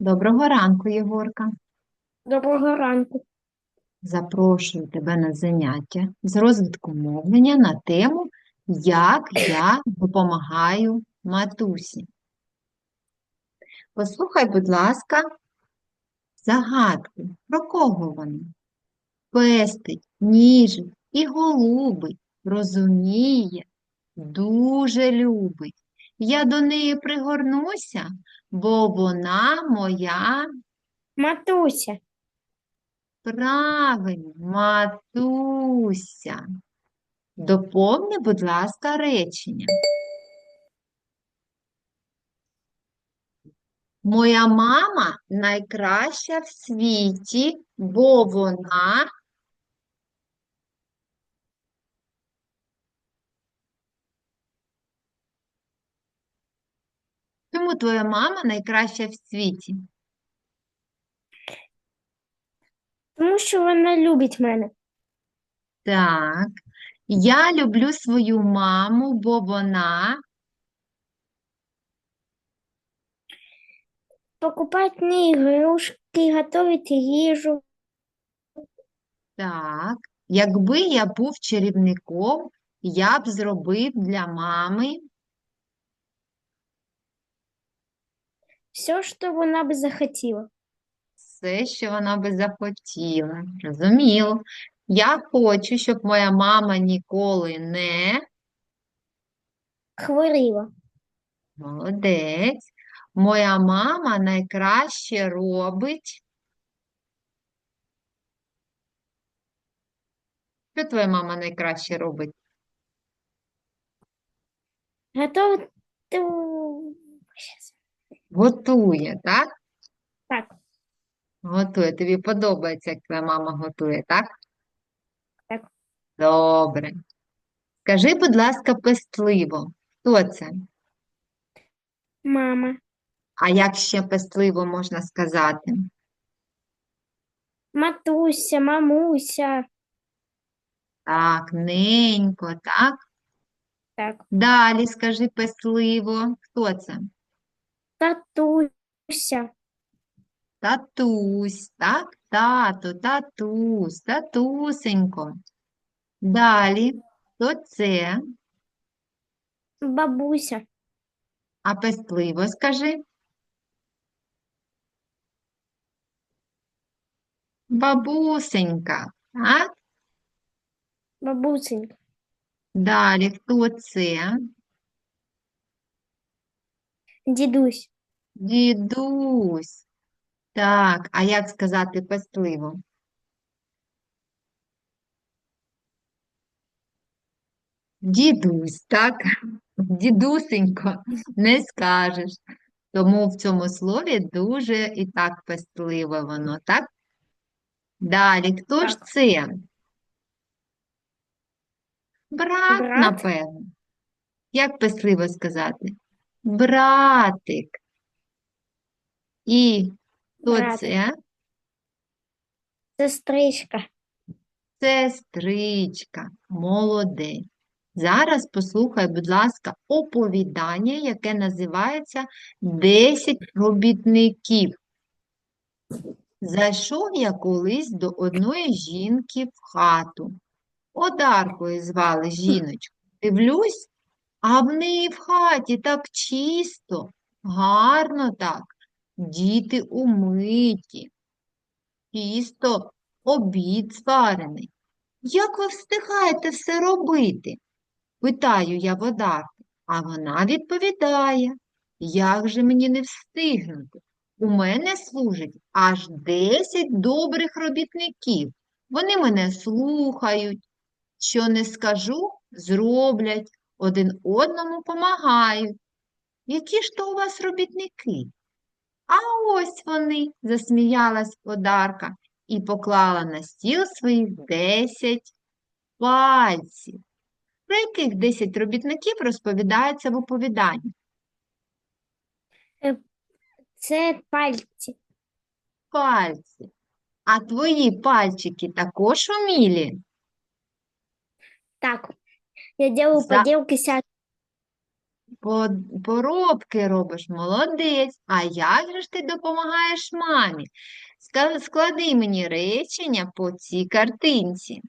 Доброго ранку, Єгорка. Доброго ранку. Запрошую тебе на заняття з розвитку мовлення на тему Як я допомагаю матусі. Послухай, будь ласка, загадку. Про кого вони? Пестить, ніжить і голубить, розуміє, дуже любить. Я до неї пригорнуся, бо вона моя Матуся. Правильно, матуся. Доповни, будь ласка, речення. Моя мама найкраща в світі, бо вона Чому твоя мама найкраща в світі? Тому що вона любить мене. Так. Я люблю свою маму, бо вона Покупать мені ігрушки, готовить їжу. Так, якби я був чарівником, я б зробив для мами Все, що вона б захотіла. все, що вона би захотіла. Зрозуміло. Я хочу, щоб моя мама ніколи не Хворіла. молодець. Моя мама найкраще робить. Що твоя мама найкраще робить? Готовить. Готує, так? Так, Готує. Тобі подобається, як твоя мама готує, так? Так. Добре. Скажи, будь ласка, пестливо. Хто це? мама. А як ще пестливо можна сказати? Матуся, мамуся. Так, ненько, так? Так. Далі скажи пестливо. Хто це? Татуся. Татусь, так? Тато, татусь, татусенько. Далі. Хто це? Бабуся. А пестливо скажи. Бабусенька, так? Бабусенька. Далі, хто це? Дідусь. Дідусь. Так, а як сказати пестливо? Дідусь, так? Дідусенько, не скажеш. Тому в цьому слові дуже і так пестливо воно, так? Далі, хто ж це? Брат, Брат. напевно. Як пестливо сказати? Братик. І хто Братик. це? Сестричка. Сестричка, молодець. Зараз послухай, будь ласка, оповідання, яке називається «Десять робітників». Зайшов я колись до одної жінки в хату. Одаркою звали жіночку. Дивлюсь, а в неї в хаті так чисто, гарно так, діти умиті, чисто, обід зварений. Як ви встигаєте все робити? Питаю я в Одарки, а вона відповідає, як же мені не встигнути? У мене служить аж 10 добрих робітників. Вони мене слухають, що не скажу, зроблять, один одному помагають. Які ж то у вас робітники? А ось вони, засміялась Одарка і поклала на стіл своїх 10 пальців. Про яких 10 робітників розповідається в оповіданні? Це пальці. Пальці. А твої пальчики також умілі? Так. Я делаю За- поделки ся по- поробки робиш, молодець. А як же ж ти допомагаєш мамі? Склади мені речення по цій картинці.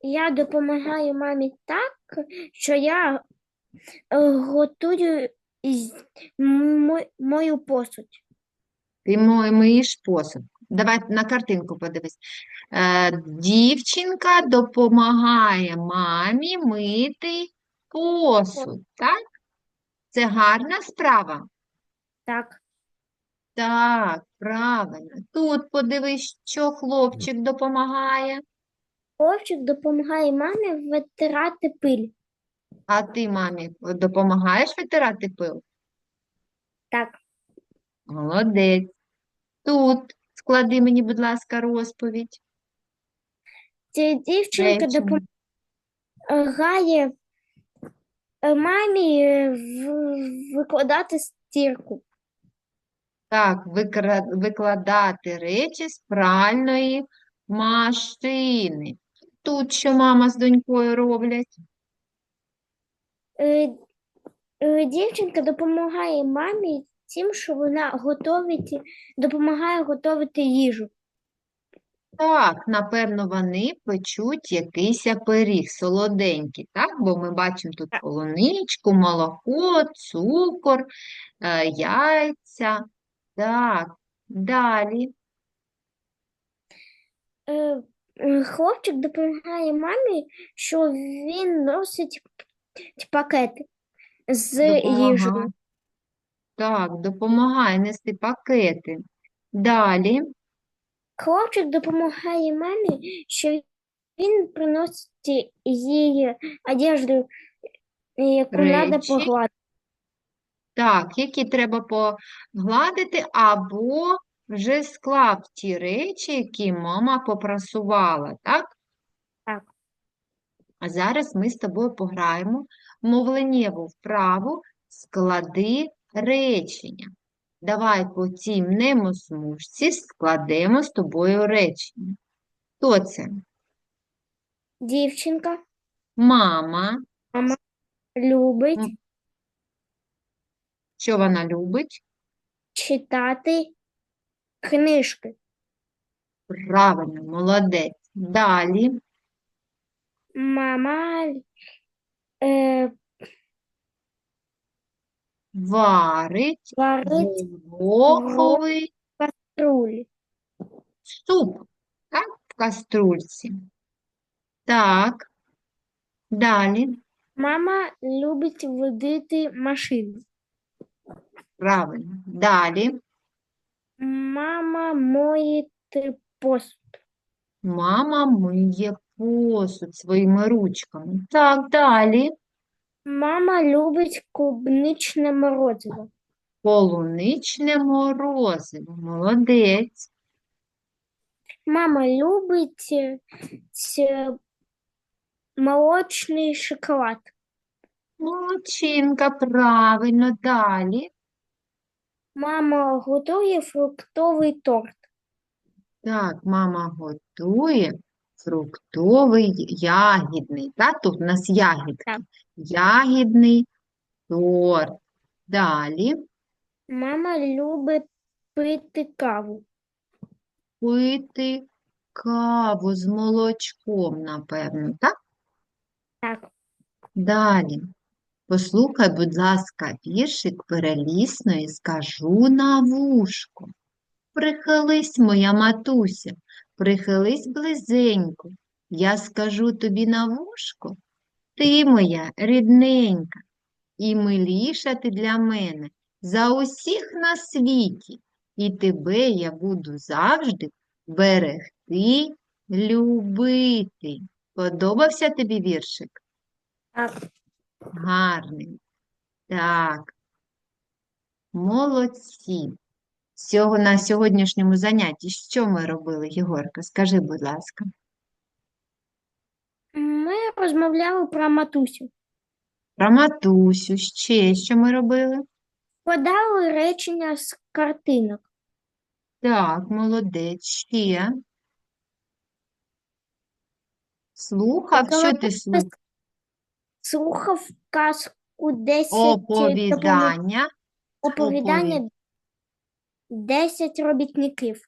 Я допомагаю мамі так, що я е, готую мою посуд. Ти миєш посуд. Давай на картинку подивись. Е, дівчинка допомагає мамі мити посуд, так? Це гарна справа? Так, Так, правильно. Тут подивись, що хлопчик допомагає, хлопчик допомагає мамі витирати пиль. а ти мамі допомагаєш витирати пил? Так, Молодець. Тут склади мені, будь ласка, розповідь. ця дівчинка допомагає е, мамі в- викладати стірку. Так, викра- викладати речі з пральної машини. Тут що мама з донькою роблять? Е, е, Дівчинка допомагає мамі тим, що вона готовить, допомагає готувати їжу. Так, напевно, вони печуть якийсь пиріг солоденький, так? Бо ми бачимо тут полуничку, молоко, цукор, е, яйця. Так, далі. Е, Хлопчик допомагає мамі, що він носить пакети з їжею. Так, допомагає нести пакети. Далі. Хлопчик допомагає мамі, що він приносить їй одежду, яку треба Речі. погладити. Так, які треба погладити, або вже склав ті речі, які мама попрасувала, так? Так. А зараз ми з тобою пограємо в мовленнєву вправу «Склади речення». Давай по цій мнемосмужці складемо з тобою речення. Хто це? Дівчинка Мама. Мама любить Що вона любить? читати книжки. Правильно, молодець. Далі. Мама е, Варить варить гороховий руль. суп, так, в каструльці. Так, далі, Мама любить водити машину. правильно, далі. Мама моє посуд. Мама миє посуд своїми ручками. Так, далі. Мама любить клубничне морозиво. Полуничне морозиво. Молодець. Мама любить е, ц- молочний шоколад. Молодчинка, правильно, далі. Мама готує фруктовий торт. Так, мама готує фруктовий ягідний. Так, тут у нас ягідки. Так. Ягідний торт. Далі Мама любить пити каву. пити каву з молочком, напевно, так? Так. Далі. Послухай, будь ласка, віршик перелісної скажу на вушко. Прихились, моя матуся, прихились близенько. Я скажу тобі на вушко, ти моя рідненька, і миліша ти для мене за усіх на світі, і тебе я буду завжди берегти, любити. Подобався тобі віршик? Так. Гарний. Так. Молодці. Сього, на сьогоднішньому занятті що ми робили, Єгорка? Скажи, будь ласка. Ми розмовляли про матусю. Про матусю, ще що ми робили? Складали речення з картинок. Так, молодець, ще. Слухав, що ти слухав? Слухав казку 10 Оповідання. оповідання 10 робітників.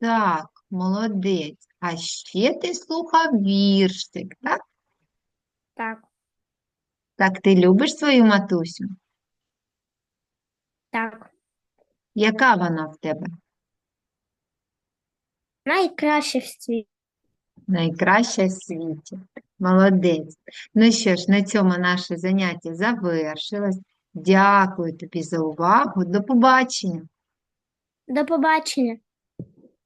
Так, молодець. А ще ти слухав віршик, так? Так, Так, ти любиш свою матусю? так. Яка вона в тебе? Найкраще в світі. Найкраща в світі. Молодець. Ну що ж, на цьому наше заняття завершилось. Дякую тобі за увагу. До побачення. До побачення.